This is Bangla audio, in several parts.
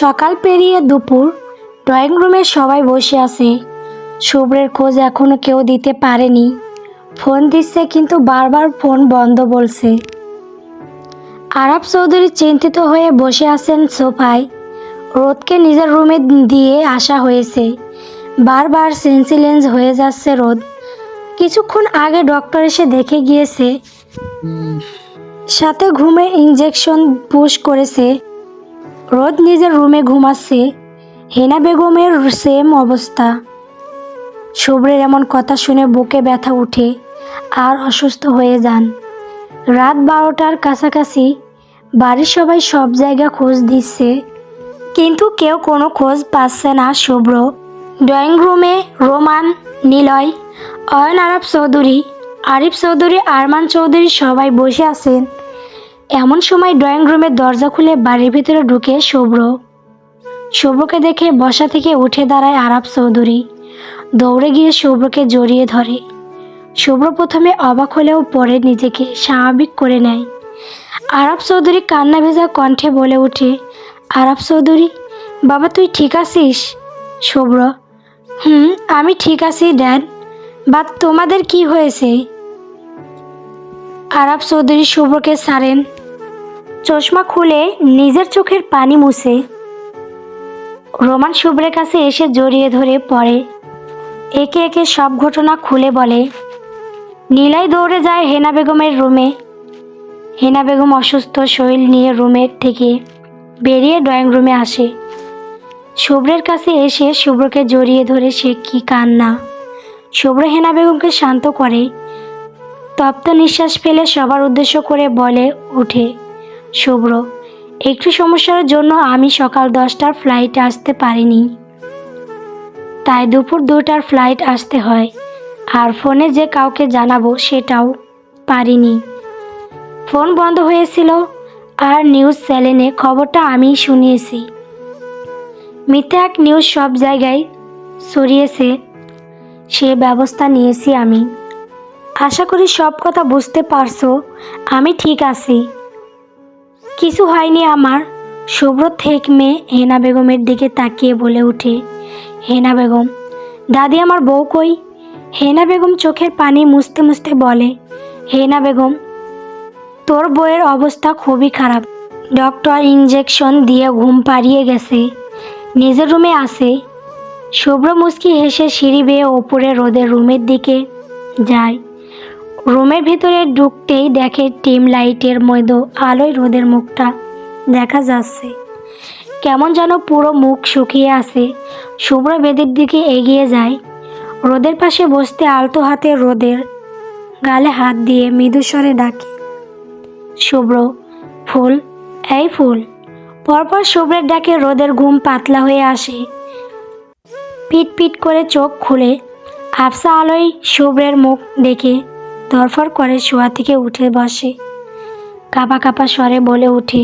সকাল পেরিয়ে দুপুর। ড্রয়িং রুমে সবাই বসে আছে। শুভ্রের খোঁজ এখনও কেউ দিতে পারেনি। ফোন দিচ্ছে কিন্তু বারবার ফোন বন্ধ বলছে। আরব চৌধুরী চিন্তিত হয়ে বসে আছেন সোফায়। রোদকে নিজের রুমে দিয়ে আসা হয়েছে। বারবার সেন্সিলেন্স হয়ে যাচ্ছে রোদ। কিছুক্ষণ আগে ডক্টর এসে দেখে গিয়েছে, সাথে ঘুমের ইঞ্জেকশন পুশ করেছে। রোদ নিজের রুমে ঘুমাচ্ছে, হেনা বেগমের সেম অবস্থা। শুভ্রের এমন কথা শুনে বুকে ব্যথা উঠে আর অসুস্থ হয়ে যান। রাত বারোটার কাছাকাছি বাড়ির সবাই সব জায়গা খোঁজ দিচ্ছে, কিন্তু কেউ কোনো খোঁজ পাচ্ছে না শুভ্র। ড্রয়িং রুমে রোমান, নিলয়, অয়ন আরব চৌধুরী, আরিফ চৌধুরী, আরমান চৌধুরী সবাই বসে আছেন। এমন সময় ড্রয়িং রুমের দরজা খুলে বাড়ির ভিতরে ঢুকে শুভ্র। শুভ্রকে দেখে বসা থেকে উঠে দাঁড়ায় আরব চৌধুরী। দৌড়ে গিয়ে শুভ্রকে জড়িয়ে ধরে। শুভ্র প্রথমে অবাক হলেও পরে নিজেকে স্বাভাবিক করে নেয়। আরব চৌধুরী কান্না ভেজা কণ্ঠে বলে ওঠে আরব চৌধুরী, বাবা তুই ঠিক আছিস? শুভ্র, হুম, আমি ঠিক আছি, ড্যাড বা তোমাদের কি হয়েছে? আরব চৌধুরী শুভ্রকে ছাড়েন। চশমা খুলে নিজের চোখের পানি মুছে। রোমান শুভ্রের কাছে এসে জড়িয়ে ধরে পড়ে। একে একে সব ঘটনা খুলে বলে। নীলাই দৌড়ে যায় হেনা বেগমের রুমে। হেনা বেগম অসুস্থ, শরীর নিয়ে রুমের থেকে বেরিয়ে ড্রয়িং রুমে আসে। শুভ্রের কাছে এসে শুভ্রকে জড়িয়ে ধরে সে কি কান্না। শুভ্র হেনা বেগমকে শান্ত করে। তপ্ত নিঃশ্বাস ফেলে সবার উদ্দেশ্য করে বলে উঠে শুভ্র, একটু সমস্যার জন্য আমি সকাল দশটার ফ্লাইটে আসতে পারিনি। তাই দুপুর দুটার ফ্লাইট আসতে হয়, আর ফোনে যে কাউকে জানাব সেটাও পারিনি। ফোন বন্ধ হয়েছিল, আর নিউজ চ্যানেলে খবরটা আমি শুনিয়েছি। মিথ্যা এক নিউজ সব জায়গায় ছড়িয়েছে, সে ব্যবস্থা নিয়েছি আমি। আশা করি সব কথা বুঝতে পারছ, আমি ঠিক আছি। কিছু হয়নি আমার। শুভ্র থেক থেকমে হেনা বেগমের দিকে তাকিয়ে বলে ওঠে হেনা বেগম, দাদি আমার বউ কই? হেনা বেগম চোখের পানি মুছতে মুছতে বলে, হেনা বেগম, তোর বউয়ের অবস্থা খুবই খারাপ। ডক্টর ইঞ্জেকশন দিয়ে ঘুম পাড়িয়ে গেছে, নিজের রুমে আসে শুভ্র মুচকি হেসে সিঁড়ি বেয়ে ওপরে রোদের রুমের দিকে যায়। রুমের ভিতরে ঢুকতেই দেখে টিম লাইটের মধ্যে আলোয় রোদের মুখটা দেখা যাচ্ছে। কেমন যেন পুরো মুখ শুকিয়ে আছে। শুভ্র বেদের দিকে এগিয়ে যায়। রোদের পাশে বসতে আলতো হাতে রোদের গালে হাত দিয়ে মৃদুস্বরে ডাকে, শুভ্র, ফুল, এই ফুল। পরপর শুভ্রের ডাকে রোদের ঘুম পাতলা হয়ে আসে। পিট পিট করে চোখ খুলে আফসা আলোয় শুভ্রের মুখ দেখে ধরফর করে শোয়া থেকে উঠে বসে। কাপা কাপা স্বরে বলে ওঠে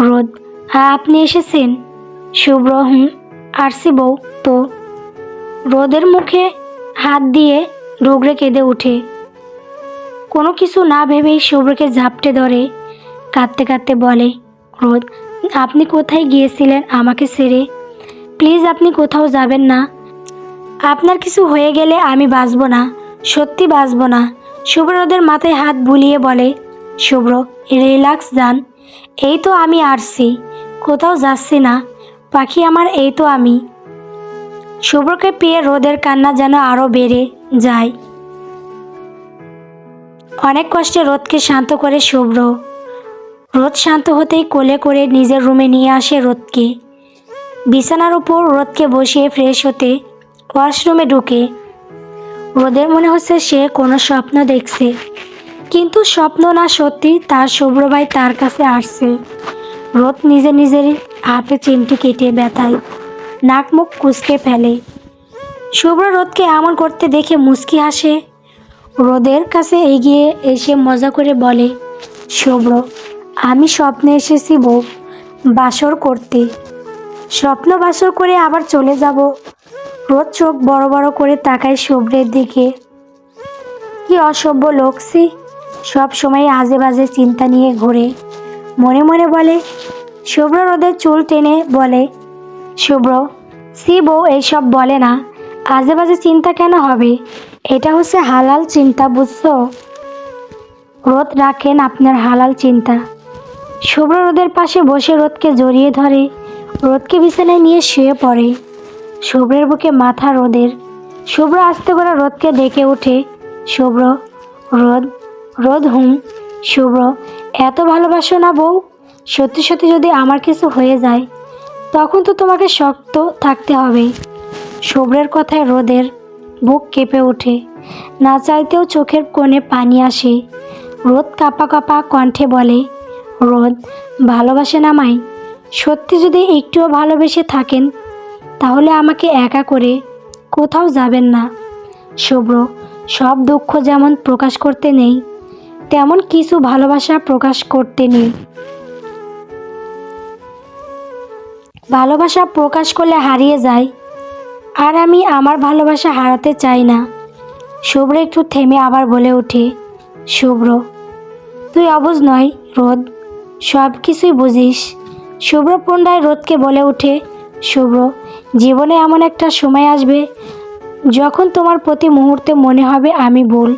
রোদ হ্যাঁ আপনি এসেছেন? শুভ্র হুম, আরসি বউ তো? রোদের মুখে হাত দিয়ে ডুগরে কেঁদে ওঠে কোনো কিছু না ভেবেই শুভ্রকে ঝাপটে ধরে, কাঁদতে কাঁদতে বলে, রোদ, আপনি কোথায় গিয়েছিলেন আমাকে ছেড়ে? প্লিজ আপনি কোথাও যাবেন না। আপনার কিছু হয়ে গেলে আমি বাঁচব না, সত্যি বাঁচব না। শুভ্র রোদের মাথায় হাত বুলিয়ে বলে, শুভ্র রিল্যাক্স যান। এই তো আমি আসছি। কোথাও যাচ্ছি না। পাখি আমার এই তো আমি। শুভ্রকে পেয়ে রোদের কান্না যেন আরও বেড়ে যায়। অনেক কষ্টে রোদকে শান্ত করে শুভ্র। রোদ শান্ত হতেই কোলে করে নিজের রুমে নিয়ে আসে রোদকে। বিছানার উপর রোদকে বসিয়ে ফ্রেশ হতে ওয়াশরুমে ঢুকে। রোদের মনে হচ্ছে সে কোনো স্বপ্ন দেখছে। কিন্তু স্বপ্ন না সত্যি তার শুভ্র ভাই তার কাছে আসছে। রোদ নিজে নিজের হাতে চিমটি কেটে ব্যথায় নাক মুখ কুচকে ফেলে। শুভ্র রোদকে এমন করতে দেখে মুচকি হাসে। রোদের কাছে এগিয়ে এসে মজা করে বলে, শুভ্র, আমি স্বপ্নে এসেছি বউ, বাসর করতে। স্বপ্ন বাসর করে আবার চলে যাব। রোদ চোখ বড় বড় করে তাকায় শুভ্রের দিকে। কি অসভ্য লোকসি সব সময় আজে বাজে চিন্তা নিয়ে ঘোরে। মনে মনে বলে, শুভ্র রোদের চুল টেনে বলে, শুভ্র, সি বউ এইসব বলে না। আজে বাজে চিন্তা কেন হবে? এটা হচ্ছে হালাল চিন্তা, বুঝছ? রোদ রাখেন আপনার হালাল চিন্তা। শুভ্র রোদের পাশে বসে রোদকে জড়িয়ে ধরে। রোদকে বিছানায় নিয়ে শুয়ে পড়ে। শুভ্রের বুকে মাথা রোদের। শুভ্র আস্তে করে রোদকে ডেকে ওঠে। শুভ্র, রোদ রোদ হুম। শুভ্র, এত ভালোবাসো না বউ? সত্যি সত্যি যদি আমার কিছু হয়ে যায়, তখন তো তোমাকে শক্ত থাকতে হবে। শুভ্রের কথায় রোদের বুক কেঁপে ওঠে। না চাইতেও চোখের কোণে পানি আসে। রোদ কাপা কাপা কণ্ঠে বলে, রোদ ভালোবাসেন আমায় সত্যি যদি একটুও ভালোবেসে থাকেন তাহলে আমাকে একা করে কোথাও যাবেন না। শুভ্র, সব দুঃখ যেমন প্রকাশ করতে নেই, তেমন কিছু ভালোবাসা প্রকাশ করতে নেই। ভালোবাসা প্রকাশ করলে হারিয়ে যায়, আর আমি আমার ভালোবাসা হারাতে চাই না। শুভ্র একটু থেমে আবার বলে ওঠে, শুভ্র, তুই অবুঝ নয় রোদ সব কিছুই বুঝিস। শুভ্র পুনরায় রোদকে বলে ওঠে, শুভ্র জীবনে এমন একটা সময় আসবে যখন তোমার প্রতি মুহূর্তে মনে হবে আমি ভুল,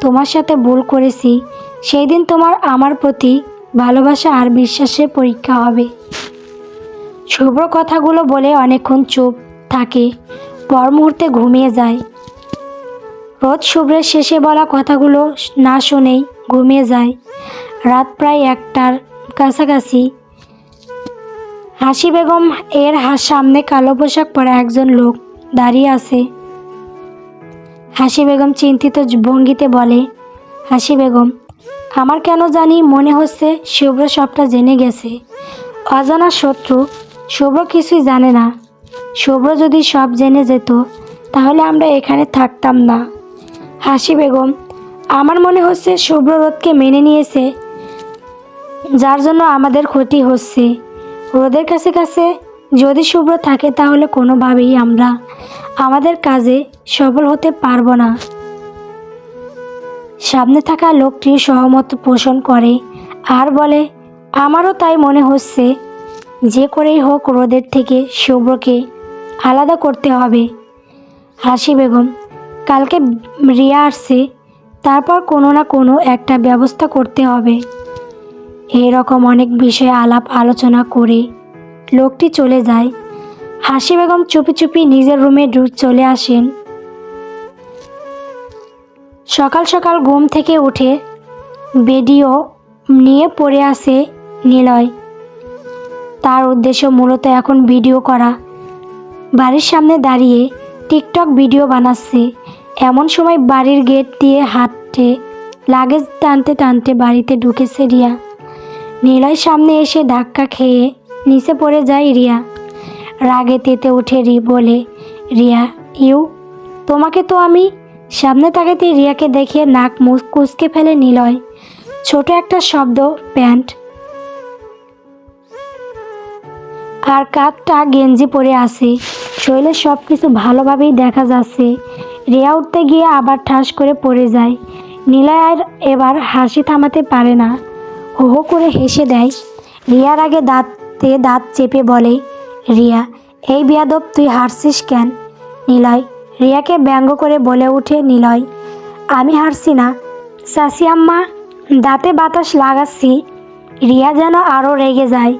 তোমার সাথে ভুল করেছি। সেই দিন তোমার আমার প্রতি ভালোবাসা আর বিশ্বাসের পরীক্ষা হবে। শুভ্র কথাগুলো বলে অনেকক্ষণ চুপ থাকে, পর মুহূর্তে ঘুমিয়ে যায়। রোজ শুভ্রের শেষে বলা কথাগুলো না শুনেই ঘুমিয়ে যায়। রাত প্রায় একটার কাছাকাছি হাসি বেগম এর সামনে কালো পোশাক পরা একজন লোক দাঁড়িয়ে আছে। হাসি বেগম চিন্তিত ভঙ্গিতে বলে, হাসি বেগম, আমার কেন জানি মনে হচ্ছে শুভ্র সবটা জেনে গেছে। অজানা শত্রু, শুভ্র কিছুই জানে না। শুভ্র যদি সব জেনে যেত, তাহলে আমরা এখানে থাকতাম না। হাসি বেগম, আমার মনে হচ্ছে শুভ্র রোদকে মেনে নিয়েছে, যার জন্য আমাদের ক্ষতি হচ্ছে। রোদের কাছে কাছে যদি শুভ্র থাকে তাহলে কোনোভাবেই আমরা আমাদের কাজে সফল হতে পারব না। সামনে থাকা লোকটি সহমত পোষণ করে আর বলে, আমারও তাই মনে হচ্ছে। যে করেই হোক রোদের থেকে শুভ্রকে আলাদা করতে হবে। হাসি বেগম, কালকে রিয়া আসছে, তারপর কোনো না কোনো একটা ব্যবস্থা করতে হবে। এই রকম অনেক বিষয়ে আলাপ আলোচনা করে লোকটি চলে যায়। হাসি বেগম চুপি চুপি নিজের রুমে চলে আসেন। সকাল সকাল ঘুম থেকে উঠে ভিডিও নিয়ে পড়ে আসে নিলয়। তার উদ্দেশ্য মূলত এখন ভিডিও করা। বাড়ির সামনে দাঁড়িয়ে টিকটক ভিডিও বানাচ্ছে। এমন সময় বাড়ির গেট দিয়ে হাঁটতে লাগেজ টানতে টানতে বাড়িতে ঢুকেছে রিয়া। নীলয় সামনে এসে ধাক্কা খেয়ে নিচে পড়ে যায় রিয়া। রাগে তেতে উঠে রি বলে, রিয়া, ইউ, তোমাকে তো আমি সামনে তাকাতে রিয়াকে দেখে নাক মুখ কুচকে ফেলে নিলয়। ছোট একটা শব্দ, প্যান্ট। আর কাকটা গেঞ্জি পরে আছে। শরীরে সব কিছু ভালোভাবেই দেখা যাচ্ছে। রিয়া উঠতে গিয়ে আবার ঠাস করে পড়ে যায়। নীলয় আর এবার হাসি থামাতে পারে না। হো হো করে হেসে দেয়। রিয়ার আগে দাঁতে দাঁত চেপে বলে, রিয়া, এই বিয়াদব তুই হারছিস কেন? নিলয়, রিয়াকে ব্যঙ্গ করে বলে ওঠে নিলয়, আমি হারছি না। চাষি আম্মা, দাঁতে বাতাস লাগাচ্ছি। রিয়া যেন আরও রেগে যায়।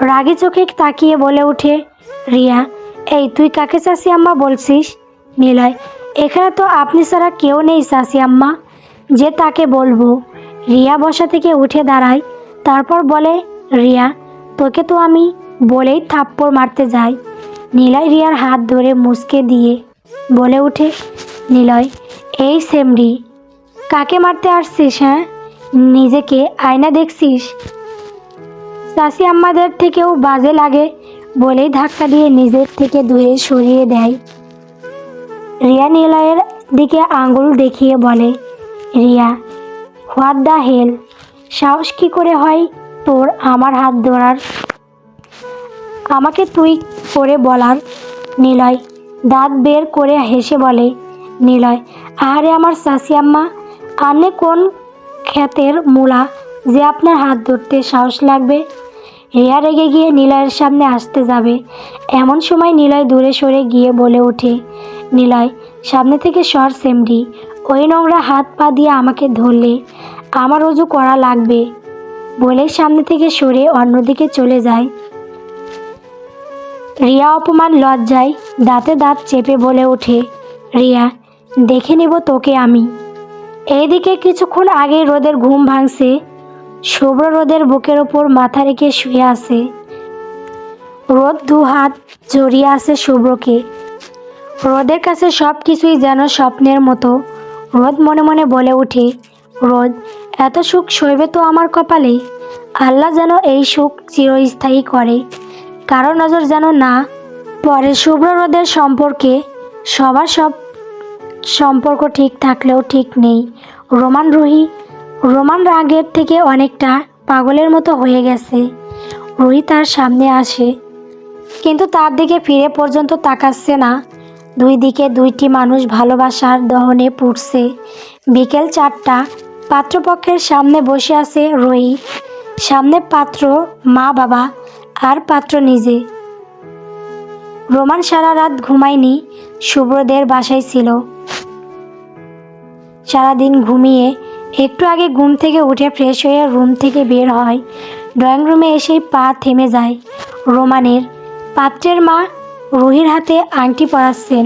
রাগি চোখে তাকিয়ে বলে ওঠে, রিয়া, এই তুই কাকে চাষি আম্মা বলছিস? নিলয়, এখানে তো আপনি ছাড়া কেউ নেই চাষি আম্মা। যে তাকে বলব। রিয়া বসা থেকে উঠে দাঁড়ায়। তারপর বলে, রিয়া, তোকে তো আমি বলেই থাপ্পড় মারতে যাই। নীলয় রিয়ার হাত ধরে মুসকে দিয়ে বলে উঠে নীলয়, এই সেমরি, কাকে মারতে আসছিস হ্যাঁ? নিজেকে, আয়না দেখছিস? চাষি আম্মাদের থেকেও বাজে লাগে বলেই ধাক্কা দিয়ে নিজের থেকে দূরে সরিয়ে দেয়। রিয়া নিলয়ের দিকে আঙ্গুল দেখিয়ে বলে, রিয়া হোয়াট দ্য হেল সাহস কী করে হয় তোর আমার হাত ধরার? আমাকে তুই করে বলার, নিলয়। দাঁত বের করে হেসে বলে, নিলয়, আহারে আমার চাষি আম্মা আনে কোন ক্ষেতের মূলা যে আপনার হাত ধরতে সাহস লাগবে? রিয়া রেগে গিয়ে নিলয়ের সামনে আসতে যাবে। এমন সময় নিলয় দূরে সরে গিয়ে বলে ওঠে, নিলয়, সামনে থেকে সর সেমডি ওই নোংরা হাত পা দিয়ে আমাকে ধরলে, আমার অজু করা লাগবে বলে সামনে থেকে সরে অন্যদিকে চলে যায়। রিয়া অপমান লজ্জায় দাঁতে দাঁত চেপে বলে ওঠে, রিয়া, দেখে নেব তোকে আমি। এইদিকে কিছুক্ষণ আগে রোদের ঘুম ভাঙছে, শুভ্র রোদের বুকের ওপর মাথা রেখে শুয়ে আছে। রোদ দু হাত জড়িয়ে আছে শুভ্রকে। রোদের কাছে সব কিছুই যেন স্বপ্নের মতো। রোদ মনে মনে বলে ওঠে রোদ, এত সুখ সইবে তো আমার কপালে? আল্লাহ যেন এই সুখ চিরস্থায়ী করে। কারও নজর যেন না পরে শুভ্র রোদের সম্পর্কে সবার সব সম্পর্ক ঠিক থাকলেও ঠিক নেই। রোমান রুহি, রোমান রাগের থেকে অনেকটা পাগলের মতো হয়ে গেছে। রুহি তার সামনে আসে, কিন্তু তার দিকে ফিরে পর্যন্ত তাকাচ্ছে না। দুই দিকে দুইটি মানুষ ভালোবাসার দহনে পুড়ছে। বিকেল চারটা, পাত্রপক্ষের সামনে বসে আছে রুহি। সামনে পাত্র, মা বাবা, আর পাত্র নিজে। রোমান সারা রাত ঘুমায়নি শুভ্রদের বাসায় ছিল। সারাদিন ঘুমিয়ে একটু আগে ঘুম থেকে উঠে ফ্রেশ হয়ে রুম থেকে বের হয়। ড্রয়িং রুমে এসেই পা থেমে যায়। রোমানের পাত্রের মা রুহির হাতে আংটি পরাচ্ছেন।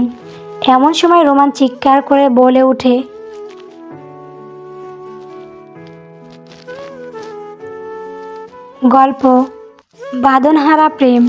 এমন সময় রোমান চিৎকার করে বলে ওঠে গল্প বাদনহারা প্রেম।